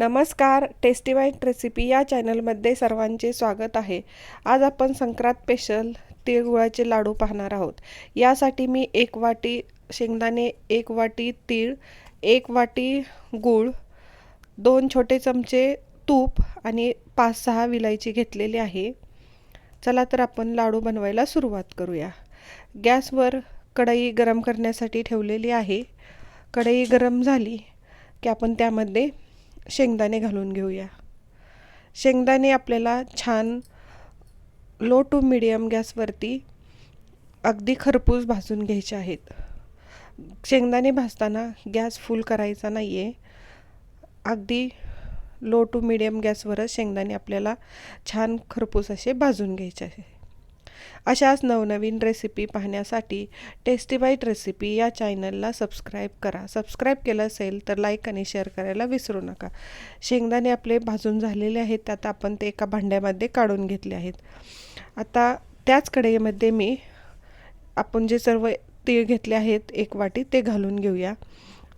नमस्कार टेस्टी वाईट रेसिपी या चॅनलमध्ये सर्वांचे स्वागत आहे. आज आपण संक्रांत स्पेशल तिळगुळाचे लाडू पाहणार आहोत. यासाठी मी एक वाटी शेंगदाणे एक वाटी तीळ एक वाटी गूळ दोन छोटे चमचे तूप आणि पाच सहा विलायची घेतलेली आहे. चला तर आपण लाडू बनवायला सुरुवात करूया. गॅसवर कढई गरम करण्यासाठी ठेवलेली आहे. कढई गरम झाली की आपण त्यामध्ये शेंगदाणे घालून घेऊया. शेंगदाणे आपल्याला छान लो टू मिडियम गॅसवरती अगदी खरपूस भाजून घ्यायचे आहेत. शेंगदाणे भाजताना गॅस फुल करायचा नाही आहे अगदी लो टू मिडियम गॅसवरच शेंगदाणे आपल्याला छान खरपूस असे भाजून घ्यायचे आहे अशाच नवनवीन रेसिपी पाहण्यासाठी टेस्टी बाईट रेसिपी या चॅनलला सबस्क्राईब करा. सबस्क्राईब केलं असेल तर लाईक आणि शेअर करायला विसरू नका. शेंगदाणे आपले भाजून झालेले आहेत. त्यात आपण ते एका भांड्यामध्ये काढून घेतले आहेत. आता त्याच कढईमध्ये मी आपण जे सर्व तीळ घेतले आहेत एक वाटी ते घालून घेऊया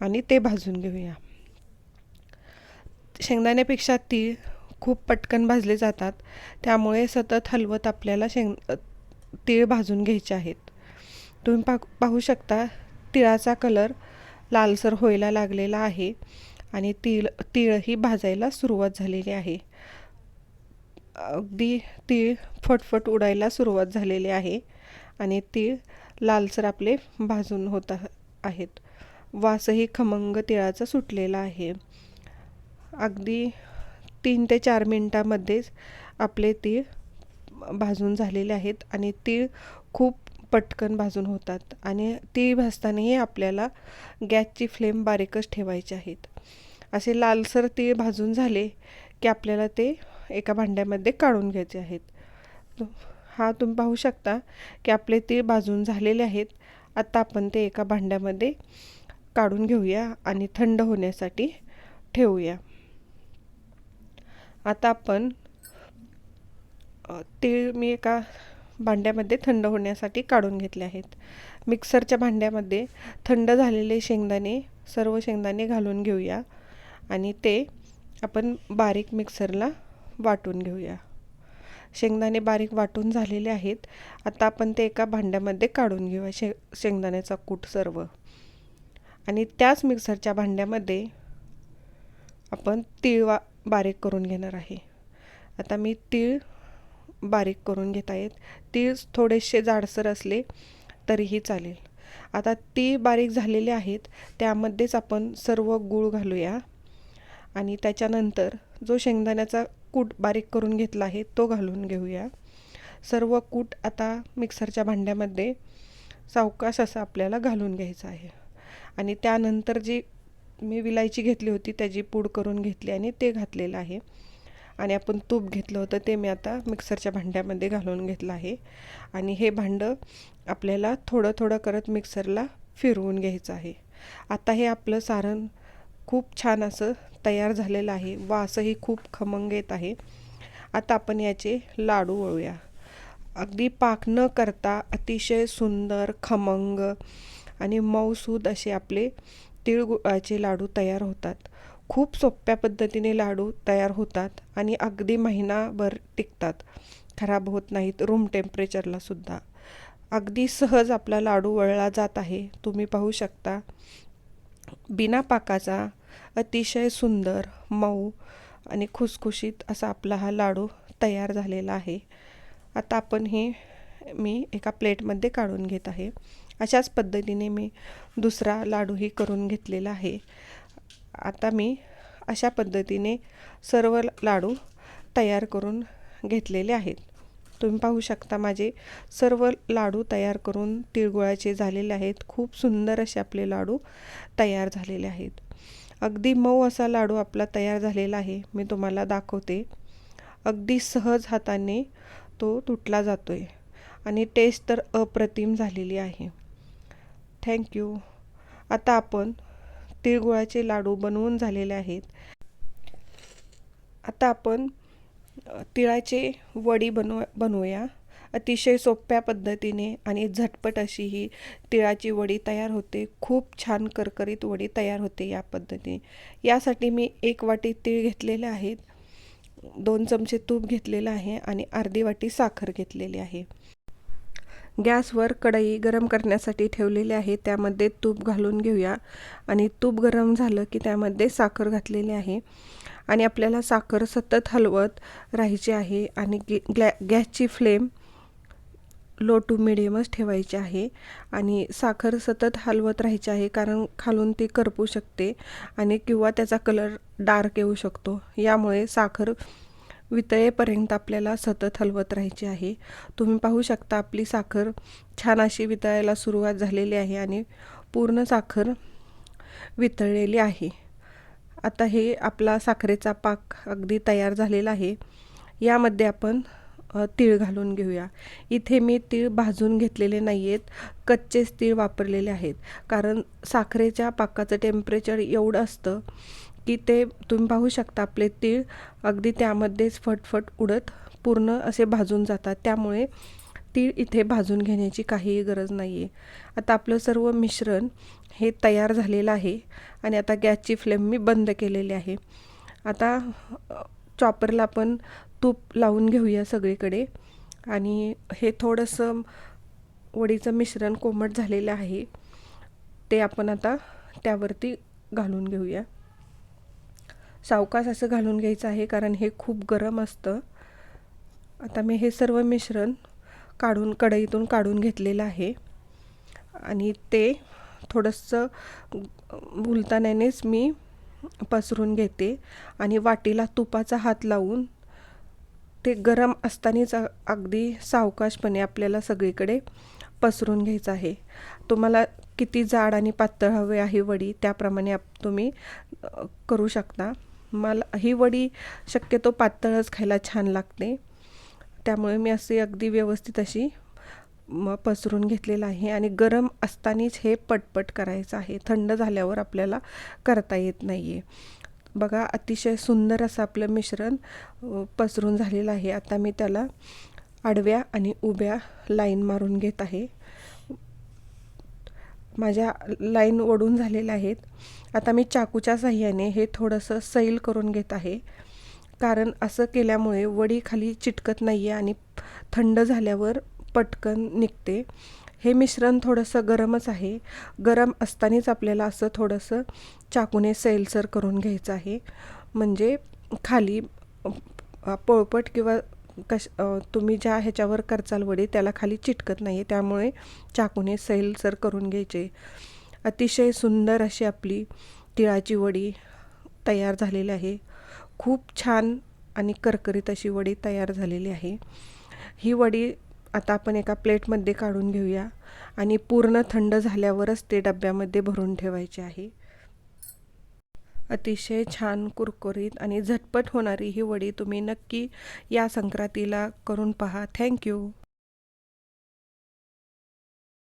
आणि ते भाजून घेऊया. शेंगदाण्यापेक्षा तीळ खूप पटकन भाजले जातात. त्यामुळे सतत हलवत आपल्याला शेंग तीळ भाजून घ्यायचे आहेत. तुम्ही पा पाहू शकता तिळाचा कलर लालसर व्हायला लागलेला आहे आणि तीळ तीळही भाजायला सुरुवात झालेली आहे. अगदी तीळ फटफट उडायला सुरुवात झालेली आहे आणि तीळ लालसर आपले भाजून होत आहेत. वासही खमंग तिळाचा सुटलेला आहे. अगदी तीन ते चार मिनटामध्येच आपले तीळ भाजून झालेले आहेत आणि तीळ खूप पटकन भाजून होतात. आणि तीळ भाजतानाही आपल्याला गॅसची फ्लेम बारीकच ठेवायची आहेत. असे लालसर तीळ भाजून झाले की आपल्याला ते एका भांड्यामध्ये काढून घ्यायचे आहेत. हा तुम्ही पाहू शकता की आपले तीळ भाजून झालेले आहेत. आता आपण ते एका भांड्यामध्ये काढून घेऊया आणि थंड होण्यासाठी ठेवूया. आता आपण तीळ मी एका भांड्यामध्ये थंड होण्यासाठी काढून घेतले आहेत. मिक्सरच्या भांड्यामध्ये थंड झालेले शेंगदाणे सर्व शेंगदाणे घालून घेऊया आणि ते आपण बारीक मिक्सरला वाटून घेऊया. शेंगदाणे बारीक वाटून झालेले आहेत. आता आपण ते एका भांड्यामध्ये काढून घेऊया शे शेंगदाण्याचा कूट सर्व. आणि त्याच मिक्सरच्या भांड्यामध्ये आपण तीळ वा बारीक करून घेणार आहे. आता मी तीळ बारीक करून घेता येत. तीच थोडेसे जाडसर असले तरीही चालेल. आता ती बारीक झालेले आहेत त्यामध्येच आपण सर्व गूळ घालूया. आणि त्याच्यानंतर जो शेंगदाण्याचा कूट बारीक करून घेतला आहे तो घालून घेऊया. सर्व कूट आता मिक्सरच्या भांड्यामध्ये सावकाश असं आपल्याला घालून घ्यायचं आहे. आणि त्यानंतर जी मी विलायची घेतली होती त्याची पूड करून घेतली आणि ते घातलेलं आहे. आणि आपण तूप घेतलं होतं ते मी आता मिक्सरच्या भांड्यामध्ये घालून घेतलं आहे. आणि हे भांडं आपल्याला थोडं थोडं करत मिक्सरला फिरवून घ्यायचं आहे. आता हे आपलं सारण खूप छान असं तयार झालेलं आहे. वासही खूप खमंग येत आहे. आता आपण याचे लाडू वळूया. अगदी पाक न करता अतिशय सुंदर खमंग आणि मऊसूद असे आपले तिळगुळाचे लाडू तयार होतात. खूप सोप्या पद्धतीने लाडू तयार होतात आणि अगदी महिनाभर टिकतात. खराब होत नाहीत रूम टेम्परेचरला सुद्धा. अगदी सहज आपला लाडू वळला जात आहे. तुम्ही पाहू शकता. बिना पाकाचा अतिशय सुंदर मऊ आणि खुसखुशीत असा आपला हा लाडू तयार झालेला आहे. आता आपण हे मी एका प्लेटमध्ये काढून घेत आहे. अशाच पद्धतीने मी दुसरा लाडूही करून घेतलेला आहे. आता मी अशा पद्धतीने सर्व लाडू तयार करून घेतलेले आहेत. तुम्ही पाहू शकता माझे सर्व लाडू तयार करून तिळगुळाचे झालेले आहेत. खूप सुंदर असे आपले लाडू तयार झालेले आहेत. अगदी मऊ असा लाडू आपला तयार झालेला आहे. मी तुम्हाला दाखवते. अगदी सहज हाताने तो तुटला जातो आहे आणि टेस्ट तर अप्रतिम झालेली आहे. थँक्यू आता आपण तिळगुळाचे लाडू बनवून झालेले आहेत. आता आपण तिळाचे वडी बनव बनवूया. अतिशय सोप्या पद्धतीने आणि झटपट अशी ही तिळाची वडी तयार होते. खूप छान करकरीत वडी तयार होते या पद्धतीने. यासाठी मी एक वाटी तीळ घेतलेले आहेत. दोन चमचे तूप घेतलेलं आहे आणि अर्धी वाटी साखर घेतलेली आहे. गॅसवर कढई गरम करण्यासाठी ठेवलेली आहे. त्यामध्ये तूप घालून घेऊया. आणि तूप गरम झालं की त्यामध्ये साखर घातलेली आहे. आणि आपल्याला साखर सतत हलवत राहायची आहे. आणि ग्लॅ गॅसची फ्लेम लो टू मिडियमच ठेवायची आहे. आणि साखर सतत हलवत राहायची आहे कारण खालून ती करपू शकते आणि किंवा त्याचा कलर डार्क येऊ शकतो. यामुळे साखर वितळेपर्यंत आपल्याला सतत हलवत राहायची आहे. तुम्ही पाहू शकता आपली साखर छान अशी वितळायला सुरुवात झालेली आहे आणि पूर्ण साखर वितळलेली आहे. आता हे आपला साखरेचा पाक अगदी तयार झालेला आहे. यामध्ये आपण तीळ घालून घेऊया. इथे मी तीळ भाजून घेतलेले नाही आहेत कच्चेच तीळ वापरलेले आहेत. कारण साखरेच्या पाकाचं टेम्परेचर एवढं असतं की ते तुम्ही पाहू शकता आपले तीळ अगदी त्यामध्येच फटफट उडत पूर्ण असे भाजून जातात. त्यामुळे तीळ इथे भाजून घेण्याची काहीही गरज नाही आहे आता आपलं सर्व मिश्रण हे तयार झालेलं आहे आणि आता गॅसची फ्लेम मी बंद केलेली आहे. आता चॉपरला आपण तूप लावून घेऊया सगळीकडे आणि हे थोडंसं वडीचं मिश्रण कोमट झालेलं आहे. ते आपण आता त्यावरती घालून घेऊया. सावकाश असं घालून घ्यायचं आहे कारण हे खूप गरम असतं. आता मी हे सर्व मिश्रण काढून कढईतून काढून घेतलेलं आहे. आणि ते थोडंसं भुलतानानेच मी पसरून घेते. आणि वाटीला तुपाचा हात लावून ते गरम असतानाच अगदी सावकाशपणे आपल्याला सगळीकडे पसरून घ्यायचं आहे. तुम्हाला किती जाड आणि पातळ हवे आहे वडी त्याप्रमाणे आप तुम्ही करू शकता. मला ही वडी शक्यतो पातळच खायला छान लागते. त्यामुळे मी असे अगदी व्यवस्थित अशी म पसरून घेतलेलं आहे आणि गरम असतानाच हे पटपट करायचं आहे. थंड झाल्यावर आपल्याला करता येत नाही आहे बघा अतिशय सुंदर असं आपलं मिश्रण पसरून झालेलं आहे. आता मी त्याला आडव्या आणि उभ्या लाईन मारून घेत आहे. माझ्या लाईन ओढून झालेल्या आहेत. आता मी चाकूच्या साह्याने हे थोडंसं सैल करून घेत आहे. कारण असं केल्यामुळे वडी खाली चिटकत नाही आहे आणि थंड झाल्यावर पटकन निघते. हे मिश्रण थोडंसं गरमच आहे. गरम असतानाच आपल्याला असं थोडंसं चाकूने सैलसर करून घ्यायचं आहे. म्हणजे खाली पोळपट किंवा कश तुम्ही ज्या ह्याच्यावर करचाल वडी त्याला खाली चिटकत नाही त्यामुळे चाकूने सैलसर करून घ्यायचे. अतिशय सुंदर अशी आपली तिळाची वडी तयार झालेली आहे. खूप छान आणि करकरीत अशी वडी तयार झालेली आहे. ही वडी आता आपण एका प्लेटमध्ये काढून घेऊया आणि पूर्ण थंड झाल्यावरच ते डब्यामध्ये भरून ठेवायचे आहे. अतिशय छान कुरकुरीत आणि झटपट होणारी ही वडी तुम्ही नक्की या संक्रांतीला करून पहा. थँक्यू